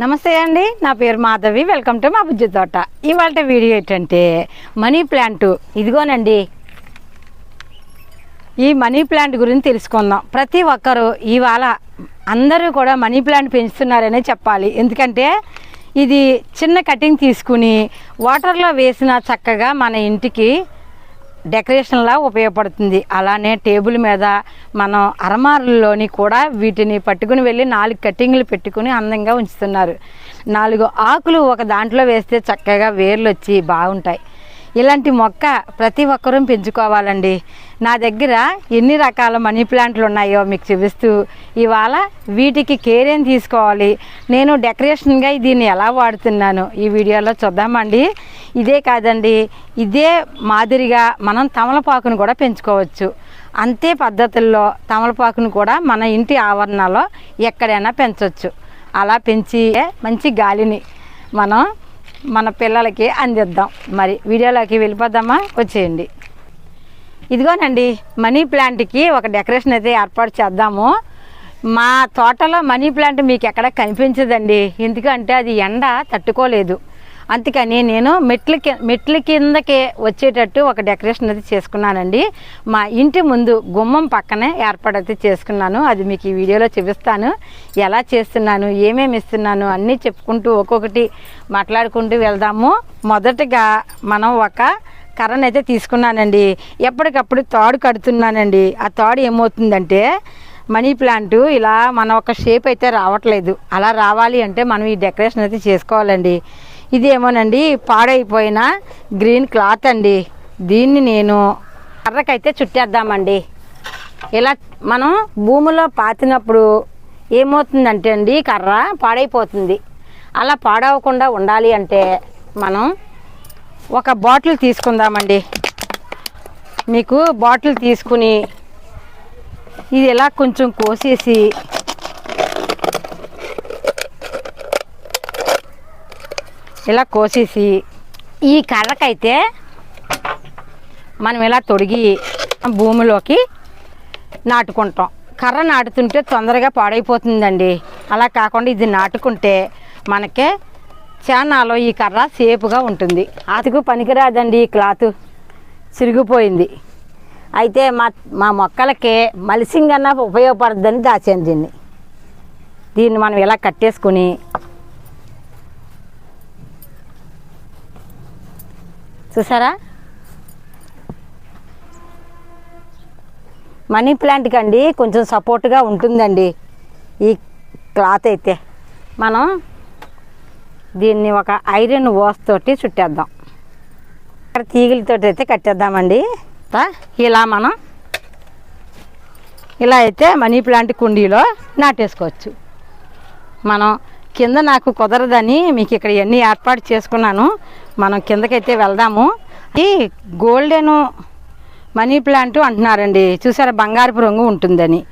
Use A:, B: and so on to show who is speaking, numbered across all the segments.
A: నమస్తే అండి నా పేరు మాధవి వెల్కమ్ టు మా బుజ్జి తోట. ఇవాళ వీడియో ఏంటంటే మనీ ప్లాంట్. ఇదిగోనండి ఈ మనీ ప్లాంట్ గురించి తెలుసుకుందాం. ప్రతి ఒక్కరూ ఇవాళ అందరూ కూడా మనీ ప్లాంట్ పెంచుతున్నారనే చెప్పాలి. ఎందుకంటే ఇది చిన్న కటింగ్ తీసుకుని వాటర్లో వేసిన చక్కగా మన ఇంటికి డెకరేషన్లా ఉపయోగపడుతుంది. అలానే టేబుల్ మీద మనం అరమారుల్లోని కూడా వీటిని పట్టుకుని వెళ్ళి నాలుగు కట్టింగ్లు పెట్టుకుని అందంగా ఉంచుతున్నారు. నాలుగు ఆకులు ఒక దాంట్లో వేస్తే చక్కగా వేర్లు వచ్చి బాగుంటాయి. ఇలాంటి మొక్క ప్రతి ఒక్కరూ పెంచుకోవాలండి. నా దగ్గర ఎన్ని రకాల మనీ ప్లాంట్లు ఉన్నాయో మీకు చూపిస్తూ ఇవాళ వీటికి కేర్ ఏం తీసుకోవాలి. నేను డెకరేషన్గా దీన్ని ఎలా వాడుతున్నాను ఈ వీడియోలో చూద్దామండి. ఇదే కాదండి ఇదే మాదిరిగా మనం తమలపాకును కూడా పెంచుకోవచ్చు. అంతే పద్ధతుల్లో తమలపాకును కూడా మన ఇంటి ఆవరణలో ఎక్కడైనా పెంచవచ్చు అలా పెంచి మంచి గాలిని మనం మన పిల్లలకి అందిద్దాం. మరి వీడియోలోకి వెళ్ళిపోదామా? వచ్చేయండి. ఇదిగోనండి మనీ ప్లాంట్కి ఒక డెకరేషన్ అయితే ఏర్పాటు చేద్దాము. మా తోటలో మనీ ప్లాంట్ మీకు ఎక్కడ కనిపించదండి. ఎందుకంటే అది ఎండ తట్టుకోలేదు. అందుకని నేను మెట్ల మెట్ల కిందకి వచ్చేటట్టు ఒక డెకరేషన్ అయితే చేసుకున్నానండి. మా ఇంటి ముందు గుమ్మం పక్కనే ఏర్పాటైతే చేసుకున్నాను. అది మీకు ఈ వీడియోలో చూపిస్తాను. ఎలా చేస్తున్నాను ఏమేమి ఇస్తున్నాను అన్నీ చెప్పుకుంటూ ఒక్కొక్కటి మాట్లాడుకుంటూ వెళ్దాము. మొదటగా మనం ఒక కర్రను అయితే తీసుకున్నానండి. ఎప్పటికప్పుడు తాడు కడుతున్నానండి. ఆ తాడు ఏమవుతుందంటే మనీ ప్లాంట్ ఇలా మన ఒక షేప్ అయితే రావట్లేదు. అలా రావాలి అంటే మనం ఈ డెకరేషన్ అయితే చేసుకోవాలండి. ఇది ఏమోనండి పాడైపోయిన గ్రీన్ క్లాత్ అండి. దీన్ని నేను కర్రకైతే చుట్టేద్దామండి. ఇలా మనం భూమిలో పాతినప్పుడు ఏమవుతుందంటే అండి కర్ర పాడైపోతుంది. అలా పాడవకుండా ఉండాలి అంటే మనం ఒక బాటిల్ తీసుకుందామండి. మీకు బాటిల్ తీసుకుని ఇది ఇలా కొంచెం కోసేసి ఇలా కోసేసి ఈ కర్రకైతే మనం ఇలా తొడిగి భూమిలోకి నాటుకుంటాం. కర్ర నాటుతుంటే తొందరగా పాడైపోతుందండి. అలా కాకుండా ఇది నాటుకుంటే మనకే చానాలో ఈ కర్ర సేపుగా ఉంటుంది. అతుకు పనికిరాదండి ఈ క్లాత్. చిరిగిపోయింది. అయితే మా మా మొక్కలకి మలిసింగ్ అన్న ఉపయోగపడుతుందని దాచాను దీన్ని. దీన్ని మనం ఇలా కట్టేసుకుని చూసారా? మనీ ప్లాంట్కి అండి కొంచెం సపోర్ట్గా ఉంటుందండి. ఈ క్లాత్ అయితే మనం దీన్ని ఒక ఐరన్ వాస్ తోటి చుట్టేద్దాం. ఇక్కడ తీగలతో అయితే కట్టేద్దామండి. ఇలా మనం ఇలా అయితే మనీ ప్లాంట్ కుండీలో నాటేసుకోవచ్చు. మనం కింద నాకు కుదరదని మీకు ఇక్కడ ఇవన్నీ ఏర్పాటు చేసుకున్నాను మనం కిందకైతే వెళ్దాము. ఈ గోల్డెన్ మనీ ప్లాంట్ అంటున్నారండి. చూసారా బంగారపు రంగు ఉంటుందని.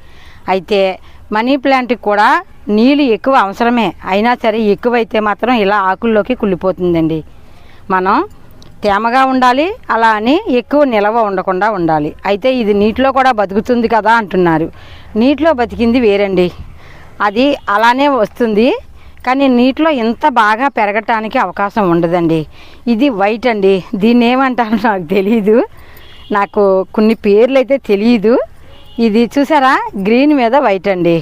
A: అయితే మనీ ప్లాంట్కి కూడా నీళ్ళు ఎక్కువ అవసరమే. అయినా సరే ఎక్కువైతే మాత్రం ఇలా ఆకుల్లోకి కుళ్ళిపోతుందండి. మనం తేమగా ఉండాలి అలా అని ఎక్కువ నిలవ ఉండకుండా ఉండాలి. అయితే ఇది నీటిలో కూడా బతుకుతుంది కదా అంటున్నారు. నీటిలో బతికింది వేరండి. అది అలానే వస్తుంది. కానీ నీటిలో ఇంత బాగా పెరగటానికి అవకాశం ఉండదండి. ఇది వైట్ అండి. దీన్ని ఏమంటారో నాకు తెలియదు నాకు కొన్ని పేర్లు అయితే తెలియదు ఇది చూసారా? గ్రీన్ మీద వైట్ అండి.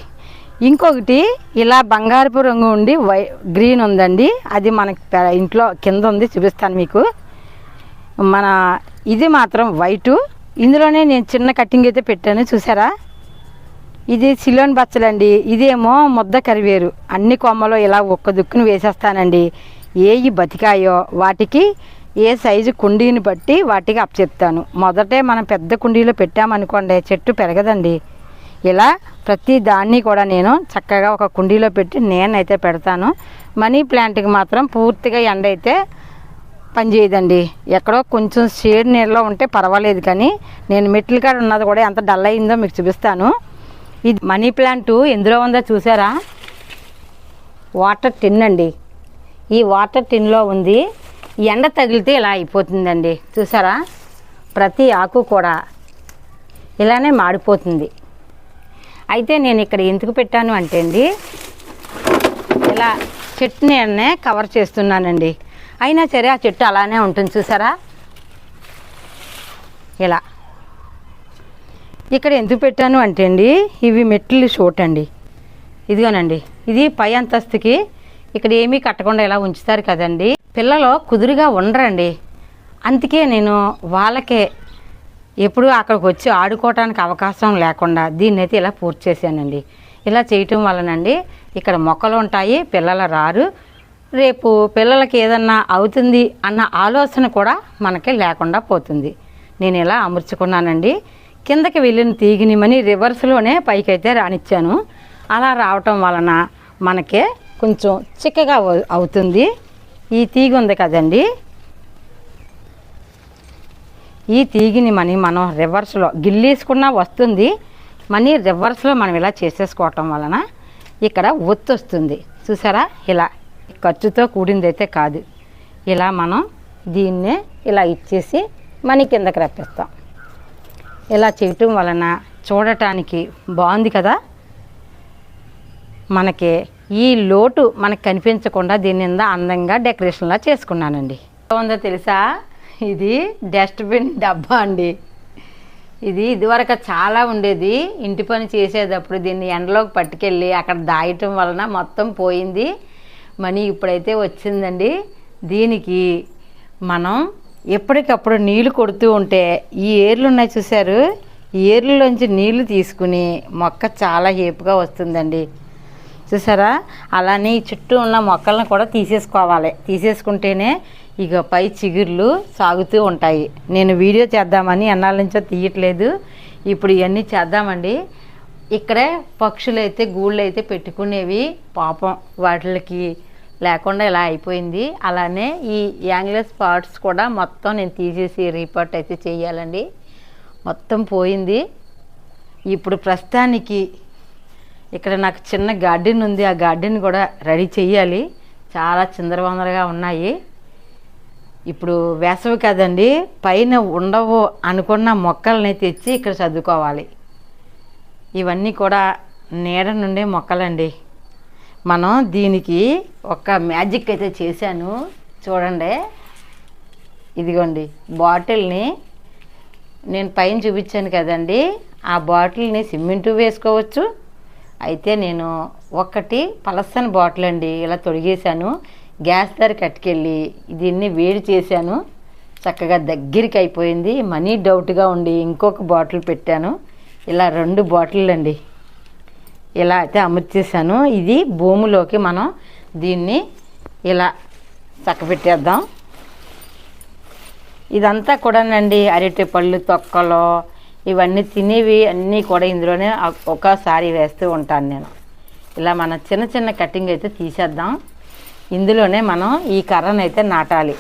A: ఇంకొకటి ఇలా బంగారపు రంగు ఉండి వై గ్రీన్ ఉందండి. అది మనకి ఇంట్లో కింద ఉంది చూపిస్తాను మీకు. మన ఇది మాత్రం వైటు. ఇందులోనే నేను చిన్న కటింగ్ అయితే పెట్టాను చూసారా? ఇది సిలోన్ బచ్చలండి. ఇదేమో ముద్ద కరివేరు. అన్ని కొమ్మలు ఇలా ఒక్క దుక్కును వేసేస్తానండి. ఏవి బతికాయో వాటికి ఏ సైజు కుండీని బట్టి వాటికి అప్పచెప్తాను మొదటే మనం పెద్ద కుండీలో పెట్టామనుకోండి చెట్టు పెరగదండి. ఇలా ప్రతి దాన్ని కూడా నేను చక్కగా ఒక కుండీలో పెట్టి నేనైతే పెడతాను. మనీ ప్లాంట్కి మాత్రం పూర్తిగా ఎండ అయితే పనిచేయదండి. ఎక్కడో కొంచెం షేడ్ నీళ్ళలో ఉంటే పర్వాలేదు కానీ నేను మెట్ల కాడ ఉన్నది కూడా ఎంత డల్ అయిందో మీకు చూపిస్తాను. ఇది మనీ ప్లాంట్ ఎందులో ఉందో చూసారా? వాటర్ టిన్ అండి. ఈ వాటర్ టిన్లో ఉంది. ఎండ తగిలితే ఇలా అయిపోతుందండి. చూసారా? ప్రతి ఆకు కూడా ఇలానే మాడిపోతుంది. అయితే నేను ఇక్కడ ఎందుకు పెట్టాను అంటే అండి ఇలా చెట్టునే కవర్ చేస్తున్నానండి. అయినా సరే ఆ చెట్టు అలానే ఉంటుంది చూసారా? ఇలా. ఇక్కడ ఎందుకు పెట్టాను అంటే అండి ఇవి మెట్లు షోట్ అండి. ఇదిగోనండి ఇది పై అంతస్తుకి ఇక్కడ ఏమీ కట్టకుండా ఇలా ఉంచుతారు కదండి. పిల్లలు కుదురుగా ఉండరండి. అందుకే నేను వాళ్ళకే ఎప్పుడు అక్కడికి వచ్చి ఆడుకోవటానికి అవకాశం లేకుండా దీన్ని అయితే ఇలా పూర్తి చేశానండి. ఇలా చేయటం వలనండి ఇక్కడ మొక్కలు ఉంటాయి పిల్లలు రారు. రేపు పిల్లలకి ఏదన్నా అవుతుంది అన్న ఆలోచన కూడా మనకి లేకుండా పోతుంది. నేను ఇలా అమర్చుకున్నానండి. కిందకి వెళ్ళిన తీగినిమని రివర్స్లోనే రివర్స్లోనే పైకైతే రానిచ్చాను. అలా రావటం వలన మనకే కొంచెం చిక్కగా అవుతుంది. ఈ తీగ ఉంది కదండి. ఈ తీగిని మని మనం రివర్స్లో గిల్లేసుకున్నా వస్తుంది. మనీ రివర్స్లో మనం ఇలా చేసేసుకోవటం వలన ఇక్కడ ఒత్తు వస్తుంది. చూసారా? ఇలా ఖర్చుతో కూడింది అయితే కాదు. ఇలా మనం దీన్నే ఇలా ఇచ్చేసి మనీ కిందకి రప్పిస్తాం. ఇలా చేయటం వలన చూడటానికి బాగుంది కదా? మనకి ఈ లోటు మనకు కనిపించకుండా దీని మీద అందంగా డెకరేషన్లా చేసుకున్నానండి. ఎలా ఉందో తెలుసా? ఇది డస్ట్బిన్ డబ్బా అండి. ఇది ఇదివరకు చాలా ఉండేది. ఇంటి పని చేసేటప్పుడు దీన్ని ఎండలోకి పట్టుకెళ్ళి అక్కడ దాయటం వలన మొత్తం పోయింది. మనీ ఇప్పుడైతే వచ్చిందండి. దీనికి మనం ఎప్పటికప్పుడు నీళ్ళు కొడుతూ ఉంటే ఈ ఏర్లు ఉన్నాయి చూసారు ఈ ఏర్లలోంచి నీళ్ళు తీసుకుని మొక్క చాలా ఏపుగా వస్తుందండి. చూసారా అలానే ఈ చుట్టూ ఉన్న మొక్కలను కూడా తీసేసుకోవాలి. తీసేసుకుంటేనే ఇక పై చిగుర్లు సాగుతూ ఉంటాయి. నేను వీడియో చేద్దామని ఎన్నాళ్ళ నుంచో తీయట్లేదు. ఇప్పుడు ఇవన్నీ చేద్దామండి. ఇక్కడే పక్షులు అయితే గూళ్ళు అయితే పెట్టుకునేవి పాపం వాటికి లేకుండా ఇలా అయిపోయింది. అలానే ఈ యాంగ్లెస్ పార్ట్స్ కూడా మొత్తం నేను తీసేసి రీపార్ట్ అయితే చేయాలండి. మొత్తం పోయింది. ఇప్పుడు ప్రస్తుతానికి ఇక్కడ నాకు చిన్న గార్డెన్ ఉంది. ఆ గార్డెన్ కూడా రెడీ చేయాలి. చాలా చిందరవందరగా ఉన్నాయి. ఇప్పుడు వేసవి కదండి పైన ఉండవు అనుకున్న మొక్కల్ని తెచ్చి ఇక్కడ చదువుకోవాలి. ఇవన్నీ కూడా నీడ నుండే మొక్కలండి. మనం దీనికి ఒక మ్యాజిక్ అయితే చేశాను. చూడండి. ఇదిగోండి. బాటిల్ని నేను పైన చూపించాను కదండి. ఆ బాటిల్ని సిమెంటు వేసుకోవచ్చు. అయితే నేను ఒకటి పలసని బాటిల్ అండి. ఇలా తొడిగేశాను. గ్యాస్ ధర కట్టుకెళ్ళి దీన్ని వేడి చేశాను. చక్కగా దగ్గరికి అయిపోయింది. మనీ డౌట్గా ఉండి ఇంకొక బాటిల్ పెట్టాను. ఇలా రెండు బాటిల్ అండి. ఇలా అయితే అమర్చేసాను ఇది భూమిలోకి మనం దీన్ని ఇలా చక్కబెట్టేద్దాం. ఇదంతా కూడానండి అరటి పళ్ళు తొక్కలు ఇవన్నీ తినేవి అన్నీ కూడా ఇందులోనే ఒకసారి వేస్తూ ఉంటాను నేను. ఇలా మన చిన్న చిన్న కటింగ్ అయితే తీసేద్దాం. ఇందులోనే మనం ఈ కర్రను అయితే నాటాలి.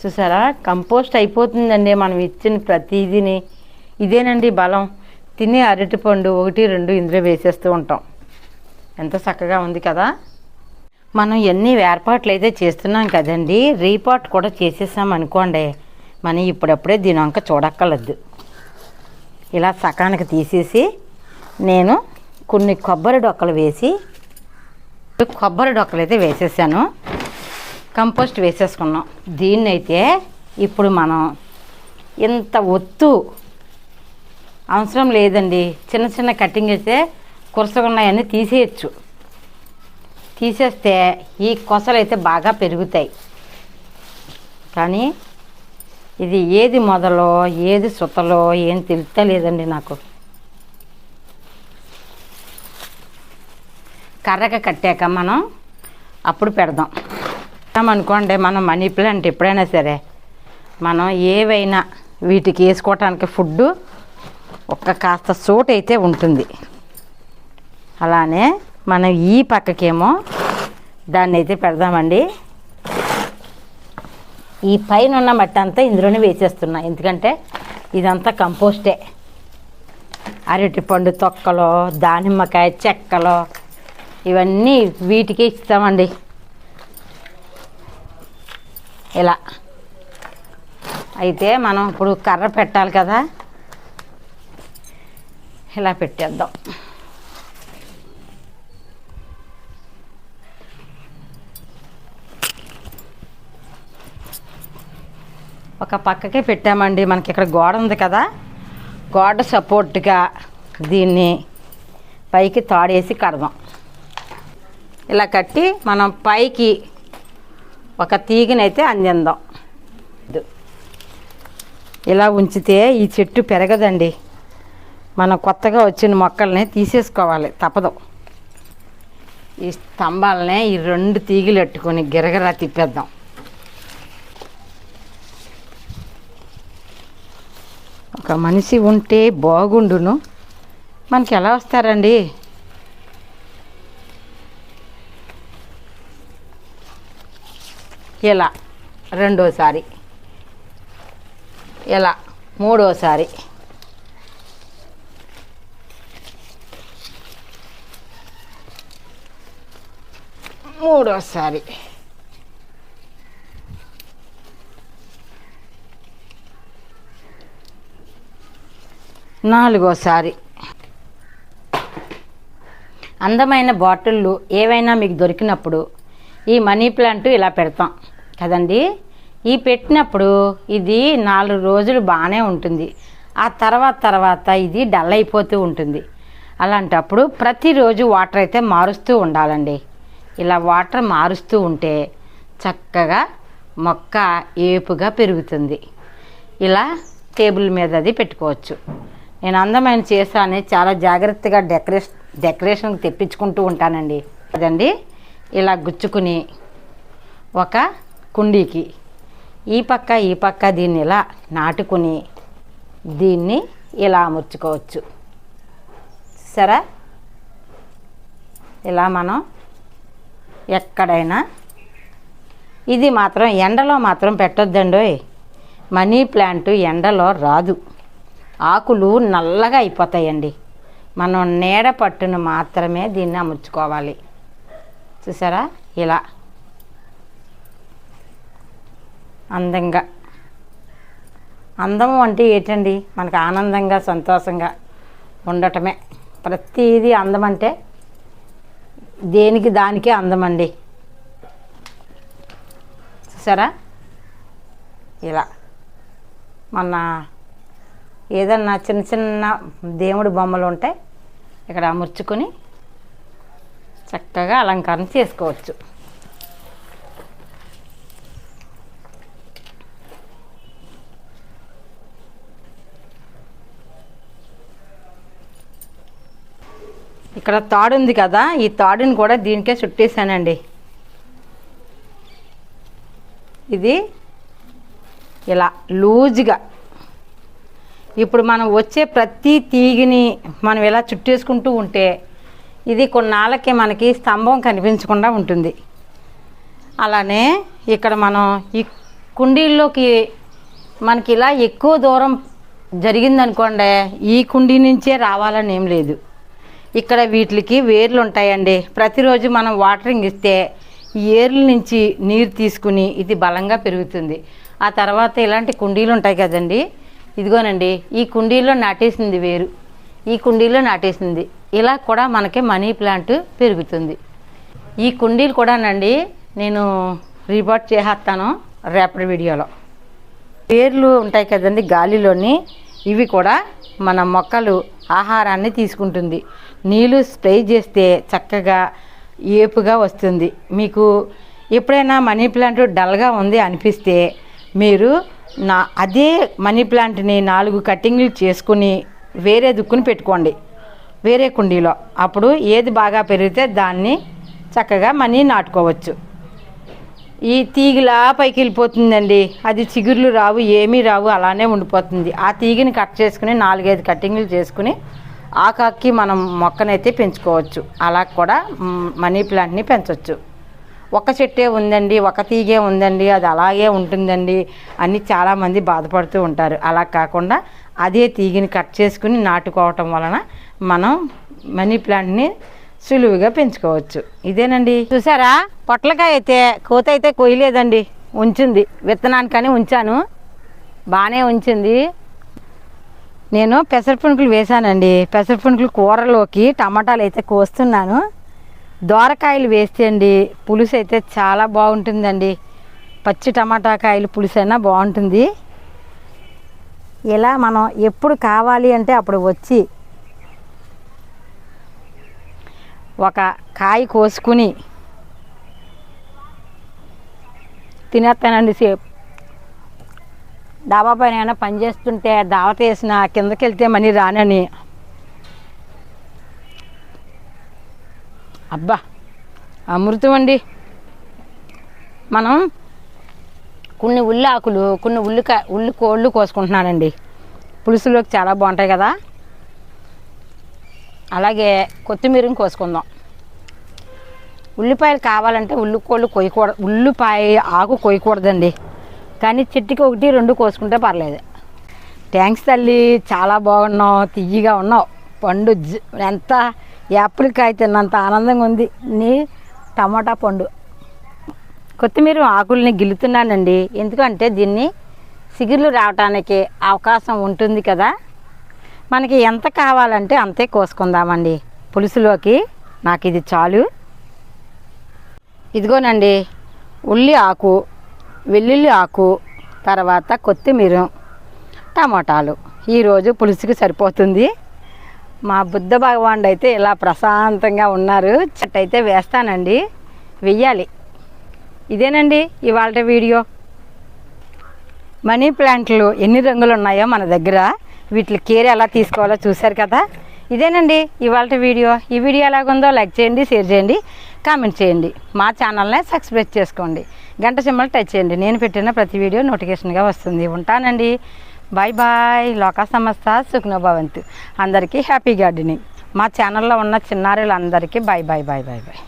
A: చూసారా? కంపోస్ట్ అయిపోతుందండి మనం ఇచ్చిన ప్రతిదీని. ఇదేనండి బలం. తినే అరటిపండు ఒకటి రెండు ఇందులో వేసేస్తూ ఉంటాం. ఎంత చక్కగా ఉంది కదా? మనం ఎన్ని ఏర్పాట్లు అయితే చేస్తున్నాం కదండి రీపాట్ కూడా చేసేసాం అనుకోండి మనం ఇప్పుడప్పుడే దీని వంక చూడక్కర్లేదు. ఇలా సకానికి తీసేసి నేను కొన్ని కొబ్బరి డొక్కలు వేసి కొబ్బరి డొక్కలు అయితే వేసేసాను. కంపోస్ట్ వేసేసుకున్నాం. దీన్నైతే ఇప్పుడు మనం ఇంత ఒత్తు అవసరం లేదండి. చిన్న చిన్న కటింగ్ అయితే కురసగా తీసేయచ్చు. తీసేస్తే ఈ కొసలు అయితే బాగా పెరుగుతాయి. కానీ ఇది ఏది మొదలో ఏది సుతలో ఏం తెలుస్తలేదండి నాకు. కర్రగా కట్టాక మనం అప్పుడు పెడదాం. అనుకోండి మనం మనీ ప్లాంట్ ఎప్పుడైనా సరే మనం ఏవైనా వీటికి వేసుకోవటానికి ఫుడ్ ఒక్క కాస్త చోటు అయితే ఉంటుంది. అలానే మనం ఈ పక్కకేమో దాన్ని అయితే పెడదామండి. ఈ పైన ఉన్న మట్టి అంతా ఇందులోనే వేసేస్తున్నా. ఎందుకంటే ఇదంతా కంపోస్టే. అరటి పండు తొక్కలు దానిమ్మకాయ చెక్కలు ఇవన్నీ వీటికి ఇస్తామండి. ఇలా. అయితే మనం ఇప్పుడు కర్ర పెట్టాలి కదా. ఇలా పెట్టేద్దాం. ఒక పక్కకే పెట్టామండి మనకి ఇక్కడ గోడ ఉంది కదా. గోడ సపోర్ట్గా దీన్ని పైకి తాడేసి కడదాం. ఇలా కట్టి మనం పైకి ఒక తీగనైతే అందిందాం. ఇలా ఉంచితే ఈ చెట్టు పెరగదండి. మనం కొత్తగా వచ్చిన మొక్కల్ని తీసేసుకోవాలి తప్పదు. ఈ స్తంభాలనే ఈ రెండు తీగలు పెట్టుకొని గిరగిరా తిప్పేద్దాం. ఒక మనిషి ఉంటే బాగుండును. మనకి ఎలా వస్తారండి? ఇలా రెండోసారి. ఇలా మూడోసారి. మూడోసారి నాలుగోసారి. అందమైన బాటిళ్ళు ఏవైనా మీకు దొరికినప్పుడు ఈ మనీ ప్లాంట్ ఇలా పెడతాం. కదండి? ఈ పెట్టినప్పుడు ఇది నాలుగు రోజులు బాగానే ఉంటుంది. ఆ తర్వాత తర్వాత ఇది డల్ అయిపోతూ ఉంటుంది. అలాంటప్పుడు ప్రతిరోజు వాటర్ అయితే మారుస్తూ ఉండాలండి. ఇలా వాటర్ మారుస్తూ ఉంటే చక్కగా మొక్క ఏపుగా పెరుగుతుంది. ఇలా టేబుల్ మీద అది పెట్టుకోవచ్చు. నేను అందమైన చేసాని చాలా జాగ్రత్తగా డెకరేషన్ డెకరేషన్కి తెప్పించుకుంటూ ఉంటానండి. అదండి. ఇలా గుచ్చుకుని ఒక కుండీకి ఈ పక్క ఈ పక్క దీన్ని ఇలా నాటుకుని దీన్ని ఇలా అమర్చుకోవచ్చు. సరే? ఇలా మనం ఎక్కడైనా. ఇది మాత్రం ఎండలో మాత్రం పెట్టొద్దండోయ్ మనీ ప్లాంట్ ఎండలో రాదు. ఆకులు నల్లగా అయిపోతాయండి. మనం నీడ పట్టును మాత్రమే దీన్ని అమర్చుకోవాలి. చూసారా? ఇలా. అందంగా. అందం అంటే ఏంటండి? మనకు ఆనందంగా సంతోషంగా ఉండటమే. ప్రతిదీ అందం అంటే దేనికి దానికే అందం అండి చూసారా? ఇలా. మన ఏదన్నా చిన్న చిన్న దేవుడి బొమ్మలు ఉంటే ఇక్కడ అమర్చుకొని చక్కగా అలంకరణ చేసుకోవచ్చు. ఇక్కడ తాడు ఉంది కదా ఈ తాడుని కూడా దీనికే చుట్టేసానండి ఇది ఇలా లూజ్గా. ఇప్పుడు మనం వచ్చే ప్రతి తీగిని మనం ఇలా చుట్టేసుకుంటూ ఉంటే ఇది కొన్నాళ్ళకి మనకి స్తంభం కనిపించకుండా ఉంటుంది. అలానే ఇక్కడ మనం ఈ కుండీల్లోకి మనకి ఇలా ఎక్కువ దూరం జరిగిందనుకోండి ఈ కుండీ నుంచే రావాలని ఏం లేదు. ఇక్కడ వీటికి వేర్లు ఉంటాయండి. ప్రతిరోజు మనం వాటరింగ్ ఇస్తే ఏర్ల నుంచి నీరు తీసుకుని ఇది బలంగా పెరుగుతుంది. ఆ తర్వాత ఇలాంటి కుండీలు ఉంటాయి కదండి. ఇదిగోనండి ఈ కుండీలో నాటేసింది వేరు. ఈ కుండీలో నాటేసింది. ఇలా కూడా మనకి మనీ ప్లాంట్ పెరుగుతుంది. ఈ కుండీలు కూడానండి నేను రిపోర్ట్ చేసేస్తాను రేపటి వీడియోలో. వేర్లు ఉంటాయి కదండి గాలిలోని ఇవి కూడా మన మొక్కలు ఆహారాన్ని తీసుకుంటుంది. నీళ్ళు స్ప్రే చేస్తే చక్కగా ఏపుగా వస్తుంది. మీకు ఎప్పుడైనా మనీ ప్లాంట్ డల్గా ఉంది అనిపిస్తే మీరు నా అదే మనీ ప్లాంట్ని నాలుగు కట్టింగ్లు చేసుకుని వేరే దుక్కుని పెట్టుకోండి. వేరే కుండీలో. అప్పుడు ఏది బాగా పెరిగితే దాన్ని చక్కగా మనీ నాటుకోవచ్చు. ఈ తీగలా పైకి వెళ్ళిపోతుందండి. అది చిగుర్లు రావు ఏమీ రావు అలానే ఉండిపోతుంది. ఆ తీగని కట్ చేసుకుని నాలుగైదు కటింగ్లు చేసుకుని ఆకాకి మనం మొక్కనైతే పెంచుకోవచ్చు. అలా కూడా మనీ ప్లాంట్ని పెంచవచ్చు ఒక చెట్టే ఉందండి ఒక తీగే ఉందండి అది అలాగే ఉంటుందండి అని చాలామంది బాధపడుతూ ఉంటారు. అలా కాకుండా అదే తీగిని కట్ చేసుకుని నాటుకోవటం వలన మనం మనీ ప్లాంట్ని సులువుగా పెంచుకోవచ్చు. ఇదేనండి? చూసారా? పొట్లకాయ అయితే కోత అయితే కొయ్యలేదండి. ఉంచింది. విత్తనానికని ఉంచాను. బాగానే ఉంచింది. నేను పెసరపునుకులు వేశానండి. పెసరపునుకులు కూరలోకి టమాటాలు అయితే కోస్తున్నాను. దోరకాయలు వేస్తే అండి పులుసు అయితే చాలా బాగుంటుందండి. పచ్చి టమాటా కాయలు పులుసు అయినా బాగుంటుంది. ఇలా మనం ఎప్పుడు కావాలి అంటే అప్పుడు వచ్చి ఒక కాయ కోసుకుని తినేస్తానండి సేపు. డాబా పైన ఏమైనా పని చేస్తుంటే దావత వేసిన కిందకి వెళ్తే మనీ రానని. అబ్బా అమృతం అండి. మనం కొన్ని ఉల్లి ఆకులు కొన్ని ఉల్లి ఉల్లి కోళ్ళు కోసుకుంటున్నానండి. పులుసులోకి చాలా బాగుంటాయి కదా. అలాగే కొత్తిమీరని కోసుకుందాం. ఉల్లిపాయలు కావాలంటే ఉల్లికోళ్ళు కొయ్యకూడదు ఉల్లిపాయ ఆకు కొయ్యకూడదండి. కానీ చెట్టుకి ఒకటి రెండు కోసుకుంటే పర్లేదు. థ్యాంక్స్ తల్లి చాలా బాగున్నావు తియ్యగా ఉన్నావు. పండు జ- ఎంత యాపిల్ కాయ తిన్నంత ఆనందంగా ఉంది. నీ టమాటా పండు. కొత్తిమీర ఆకుల్ని గిల్లుతున్నానండి. ఎందుకంటే దీన్ని సిగుర్లు రావటానికి అవకాశం ఉంటుంది కదా. మనకి ఎంత కావాలంటే అంతే కోసుకుందామండి. పులుసులోకి నాకు ఇది చాలు. ఇదిగోనండి ఉల్లి ఆకు వెల్లుల్లి ఆకు తర్వాత కొత్తిమీర టమాటాలు. ఈరోజు పులుసుకి సరిపోతుంది. మా బుద్ధ భగవానుడు అయితే ఇలా ప్రశాంతంగా ఉన్నారు. చెట్టు అయితే వేస్తానండి. వెయ్యాలి. ఇదేనండి ఇవాళ వీడియో. మనీ ప్లాంట్లు ఎన్ని రంగులు ఉన్నాయో మన దగ్గర. వీటి కేర్ ఎలా తీసుకోవాలో చూశారు కదా? ఇదేనండి ఇవాళ వీడియో. ఈ వీడియో ఎలాగుందో లైక్ చేయండి షేర్ చేయండి కామెంట్ చేయండి. మా ఛానల్ని సబ్స్క్రైబ్ చేసుకోండి. గంట సింబల్ టచ్ చేయండి. నేను పెట్టిన ప్రతి వీడియో నోటిఫికేషన్గా వస్తుంది. ఉంటానండి. బాయ్ బాయ్ లోకా సంస్థ సుఖ్నోభవంతు అందరికీ హ్యాపీ గార్డెనింగ్ మా ఛానల్లో ఉన్న చిన్నారులందరికీ bye bye bye bye bye